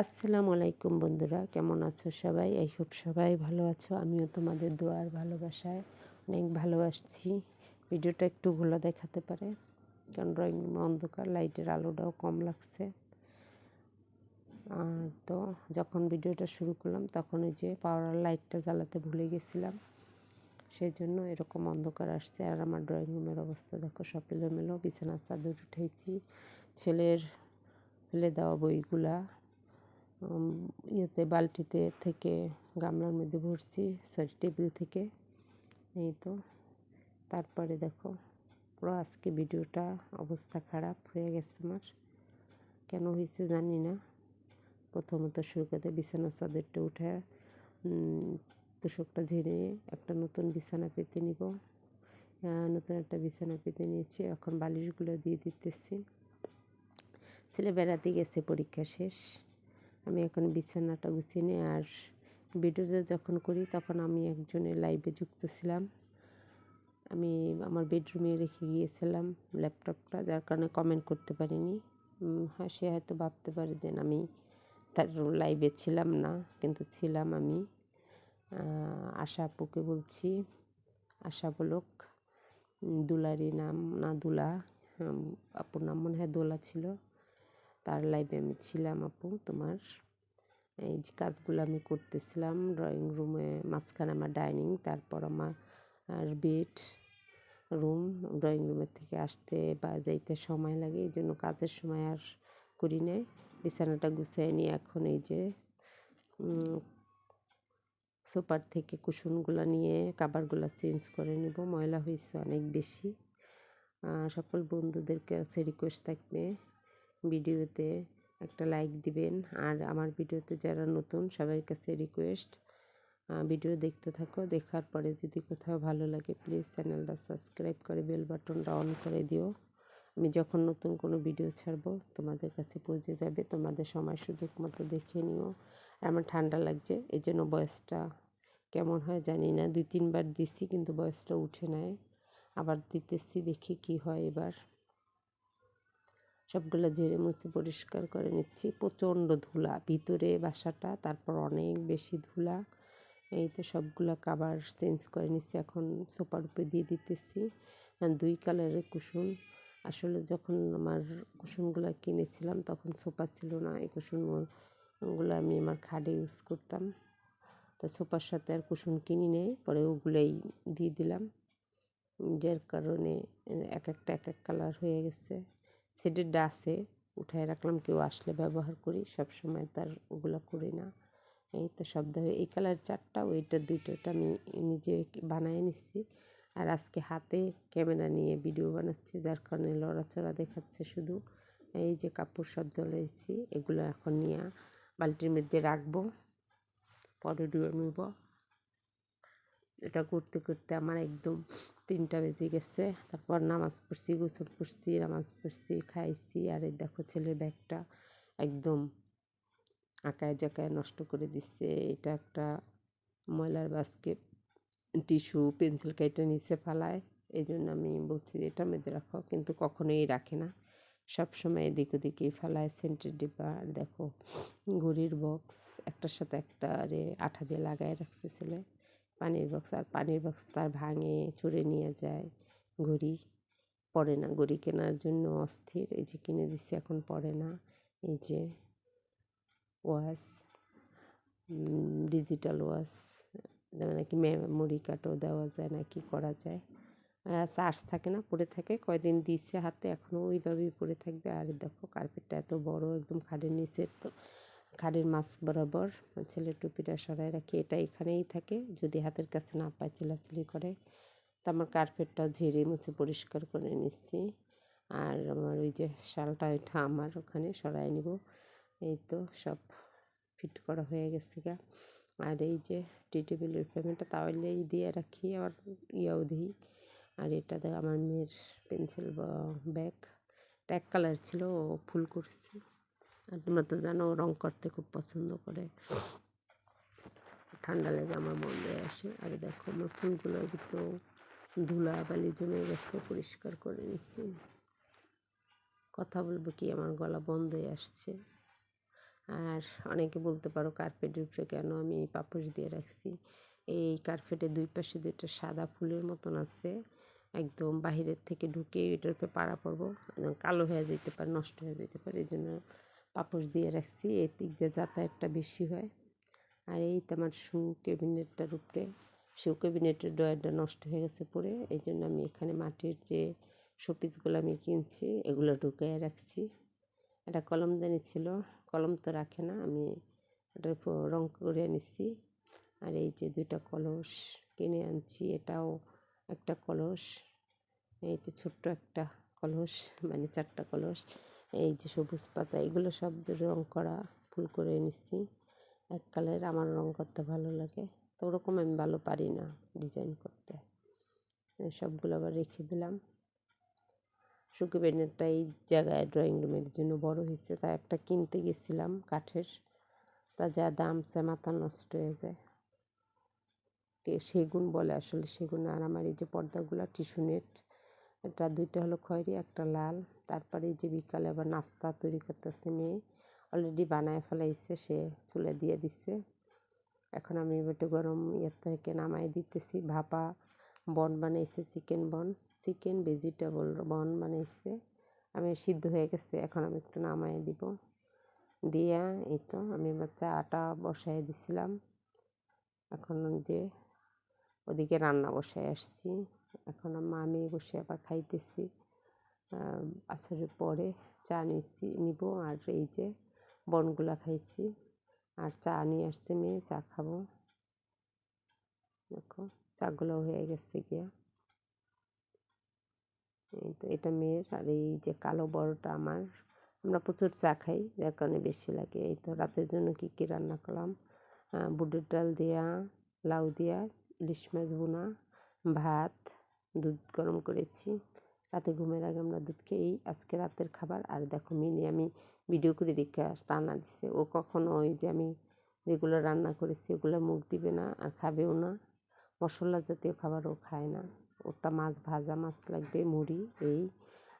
আসসালামু আলাইকুম বন্ধুরা, কেমন আছো সবাই? এই সব সবাই ভালো আছো। আমিও তোমাদের দোয়ার ভালোবাসায় অনেক ভালোবাসছি ভিডিওটা একটু ভোলা দেখাতে পারে, কারণ ড্রয়িং রুম অন্ধকার, লাইটের আলোটাও কম লাগছে। আর তো যখন ভিডিওটা শুরু করলাম, তখন ওই যে পাওয়ার লাইটটা জ্বালাতে ভুলে গেছিলাম। সেই জন্য এরকম অন্ধকার আসছে। আর আমার ড্রয়িং রুমের অবস্থা দেখো, সব এলোমেলো। বিছানার চাদর উঠেছি। ছেলের ফেলে দেওয়া বইগুলা ইয়েতে বালতিতে থেকে গামলার মধ্যে ভরছি সরি টেবিল থেকে। এই তো। তারপরে দেখো, পুরো আজকে ভিডিওটা অবস্থা খারাপ হয়ে গেছে আমার। কেন হয়েছে জানি না। প্রথমত করতে বিছানা চাদরটা উঠে তোষকটা ঝেড়ে একটা নতুন বিছানা পেতে নিব। নতুন একটা বিছানা পেতে নিয়েছি, এখন বালিশগুলো দিয়ে দিতেছি। ছেলে বেড়াতে গেছে পরীক্ষা শেষ। আমি এখন বিছানাটা গুছিয়ে নিই আর ভিডিওটা যখন করি তখন আমি একজনের লাইভে যুক্ত ছিলাম। আমি আমার বেডরুমে রেখে গিয়েছিলাম ল্যাপটপটা যার কারণে কমেন্ট করতে পারিনি। হ্যাঁ সে হয়তো ভাবতে পারে যে আমি তার লাইভে ছিলাম না, কিন্তু ছিলাম আমি। আশা আপুকে বলছি, আশা বলক দুলারি নাম না দুলা আপুর নাম মনে হয় দোলা ছিল। তার লাইভে আমি ছিলাম আপু তোমার। এই যে কাজগুলো আমি করতেছিলাম ড্রয়িং রুমে মাঝখানে আমার ডাইনিং তারপর আমার বেড রুম ড্রয়িং রুমের থেকে আসতে বা যাইতে সময় লাগে, এই জন্য কাজের সময় আর করি নাই। বিছানাটা গুছিয়ে নিয়ে এখন এই যে সোপার থেকে কুশনগুলো নিয়ে কাবারগুলো চেঞ্জ করে নেব, ময়লা হয়েছে অনেক বেশি। সকল বন্ধুদেরকে কাছে রিকোয়েস্ট থাকবে। ভিডিওতে একটা লাইক দিবেন। আর আমার ভিডিওতে যারা নতুন, সবার কাছে রিকোয়েস্ট ভিডিও দেখতে থাকো। দেখার পরে যদি কোথাও ভালো লাগে প্লিজ চ্যানেলটা সাবস্ক্রাইব করে বেল বাটনটা অন করে দিও। আমি যখন নতুন কোনো ভিডিও ছাড়বো, তোমাদের কাছে পৌঁছে যাবে। তোমাদের সময় সুযোগ মতো দেখে নিও। আমার ঠান্ডা লাগছে এই জন্য বয়সটা কেমন হয় জানি না। দুই, তিনবার দিছি, কিন্তু বয়সটা উঠে নেয় আবার দিতেছি, দেখি কি হয় এবার। সবগুলো ঝেড়ে মুছে পরিষ্কার করে নিচ্ছি। প্রচণ্ড ধুলা। ভিতরে বাসাটা, তারপর অনেক বেশি ধুলা। এই তো সবগুলো কাবার চেঞ্জ করে নিচ্ছি। এখন সোপার উপরে দিয়ে দিতেছি। দুই কালারের কুসুম। আসলে যখন আমার কুসুমগুলো কিনেছিলাম, তখন সোফা ছিল না। এই কুসুমগুলো আমি আমার খাটে ইউজ করতাম। তা সোফার সাথে আর কুসুম কিনি নেই। পরে ওগুলোই দিয়ে দিলাম। যার কারণে এক একটা, এক এক কালার হয়ে গেছে। সেটের ডাসে উঠায় রাখলাম, কেউ আসলে ব্যবহার করি সব সময় তার ওগুলো করি না। এই তো দেখে এই কালার চারটা, ওইটা দুইটা আমি নিজে বানিয়ে নিচ্ছি। আর আজকে হাতে ক্যামেরা নিয়ে ভিডিও বানাচ্ছি, যার কারণে লড়াচড়া দেখাচ্ছে শুধু। এই যে কাপড় সব জ্বলেছি এগুলো এখন নিয়ে বালতির মধ্যে রাখব, পরে ডুয়ে নিব। এটা করতে করতে আমার একদম তিনটা বেজে গেছে। তারপর নামাজ পড়ছি, গোসল করছি, নামাজ পড়ছি, খাইছি। আর এই দেখো ছেলের ব্যাগটা একদম আঁকায় জাকায় নষ্ট করে দিচ্ছে। এটা একটা ময়লার বাস্কেট টিস্যু পেন্সিল কেটে নিচে ফালায়। এই জন্য আমি বলছি এটা মেয়েদে রাখো। কিন্তু কখনোই রাখে না। সব সময় এদিক ওদিকেই ফেলায়। সেন্টের ডিব্বা, আর দেখো ঘড়ির বক্স একটার সাথে একটা রে আঠা দিয়ে লাগায় রাখছে ছেলে। পানির বক্স আর পানির বক্স তার ভাঙে চুরে নিয়ে যায়। ঘড়ি পড়ে না। ঘড়ি কেনার জন্য অস্থির। এই যে কিনে দিচ্ছি এখন পড়ে না। এই যে ওয়াশ ডিজিটাল ওয়াশ নাকি মেমোরি কার্ডও দেওয়া যায় না, কি করা যায়? চার্জ থাকে না, পড়ে থাকে। কয়দিন দিচ্ছে হাতে, এখনও ওইভাবেই পড়ে থাকবে। আর দেখো, কার্পেটটা এত বড়, একদম খাটের নিচের তো খাড়ির মাছ বরাবর ছেলের টুপিটা সরাই রাখি। এটা এখানেই থাকে। যদি হাতের কাছে না পায় চিলাচিলি করে। তো আমার কার্পেটটা ঝেড়ে মুছে পরিষ্কার করে নিচ্ছি। আর আমার ওই যে শালটা এটা আমার ওখানে সরাই নিব। এই তো সব ফিট করা হয়ে গেছে গা। আর এই যে টি টেবিলের ফ্রেমটা তাহলেই দিয়ে রাখি, আবার ইয়াও দিই। আর এটা দেখ, আমার মেয়ের পেন্সিল ব্যাগ। এক কালার ছিল, ও ফুল করেছে। আর তোমরা তো জানো রং করতে খুব পছন্দ করে। ঠান্ডা লেগে আমার বন্ধে আসে। আর দেখো, আমার ফুলগুলোর ভিতরেও ধুলা বালি জমে গেছে, পরিষ্কার করে নিচ্ছি কথা বলব কি, আমার গলা বন্ধ হয়ে আসছে। আর অনেকে বলতে পারো কার্পেটের উপরে কেন আমি পাপোশ দিয়ে রাখছি। এই কার্পেটের দুই পাশে দুইটা সাদা ফুলের মতন আছে। একদম বাহিরের থেকে ঢুকে এটার উপরে পাড়া পড়ব। কালো হয়ে যেতে পারে, নষ্ট হয়ে যেতে পারে, এই জন্য পাপোশ দিয়ে রাখছি, এই দিক দিয়ে যাতায়াতটা বেশি হয়। আর এই তো আমার শু ক্যাবিনেটটার উপরে, শু ক্যাবিনেটের ডয়ারটা নষ্ট হয়ে গেছে পরে এই জন্য আমি এখানে মাটির যে শোপিসগুলো আমি কিনছি, এগুলো ঢুকিয়ে রাখছি। একটা কলমদানি ছিল, কলম তো রাখে না, আমি ওটার রং করে নিচ্ছি আর এই যে দুইটা কলস কিনে আনছি, এটাও একটা কলস, এই তো ছোট্ট একটা কলস মানে চারটা কলস। এই যে সবুজ পাতা, এগুলো সব রং করা ফুল করে নিচ্ছি এক কালারের, আমার রং করতে ভালো লাগে। তো ওরকম আমি ভালো পারি না ডিজাইন করতে। সবগুলো আবার রেখে দিলাম। শুকি বেনেরটা এই জায়গায় ড্রয়িং রুমের জন্য বড় হয়েছে। তা একটা কিনতে গেছিলাম কাঠের। তা যা দাম, সে মাথা নষ্ট হয়ে যায়। সেগুন বলে আসলে সেগুন। আর আমার এই যে পর্দাগুলো টিস্যু নেট এটা দুইটা হলো খয়েরি, একটা লাল। তারপরে যে বিকালে আবার নাস্তা তৈরি করতেছে মেয়ে। অলরেডি বানায় ফেলাইছে, সে চুলে দিয়ে দিচ্ছে এখন আমি একটু গরম ইয়ের থেকে নামাই দিতেছি। ভাপা বন বানাইছে, চিকেন বন। চিকেন ভেজিটেবল বন বানাইছে। আমি সিদ্ধ হয়ে গেছে, এখন আমি একটু নামাই দিব। দিয়া এই তো, আমি এবার চাটা বসাই দিছিলাম। এখন যে ওদিকে রান্না বসায় আসছি। এখন মা আমি বসে আবার খাইতেছি। আসরের পরে চা নিচ্ছি নিব আর এই যে বনগুলা খাইছি। আর চা নিয়ে আসছে মেয়ে, চা খাব। দেখো চাগুলো হয়ে গেছে গিয়া। এই তো এটা মেয়ের আর এই যে কালো বড়টা আমার। আমরা প্রচুর চা খাই, যার কারণে বেশি লাগে। এই তো রাতের জন্য কী কী রান্না করলাম? বুটের ডাল দেওয়া লাউ দেওয়া ইলিশ মাছ বোনা ভাত দুধ গরম করেছি। রাতে ঘুমের আগে আমরা দুধ খেয়েই আজকে রাতের খাবার। আর দেখো মিনি আমি ভিডিও করে দেখে রান্না দিচ্ছে ও কখনো ওই যে আমি যেগুলো রান্না করেছি, ওগুলো মুখ দিবে না আর খাবেও না। মশলা জাতীয় খাবারও খায় না। ওটা মাছ, ভাজা মাছ লাগবে, মুড়ি, এই।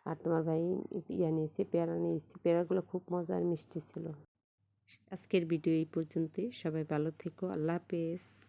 আর তোমার ভাই ইয়া নিয়েছে, পেয়ারা নিয়েছি। পেয়ারাগুলো খুব মজার মিষ্টি ছিল। আজকের ভিডিও এই পর্যন্তই। সবাই ভালো থেকো। আল্লাহ হাফেজ।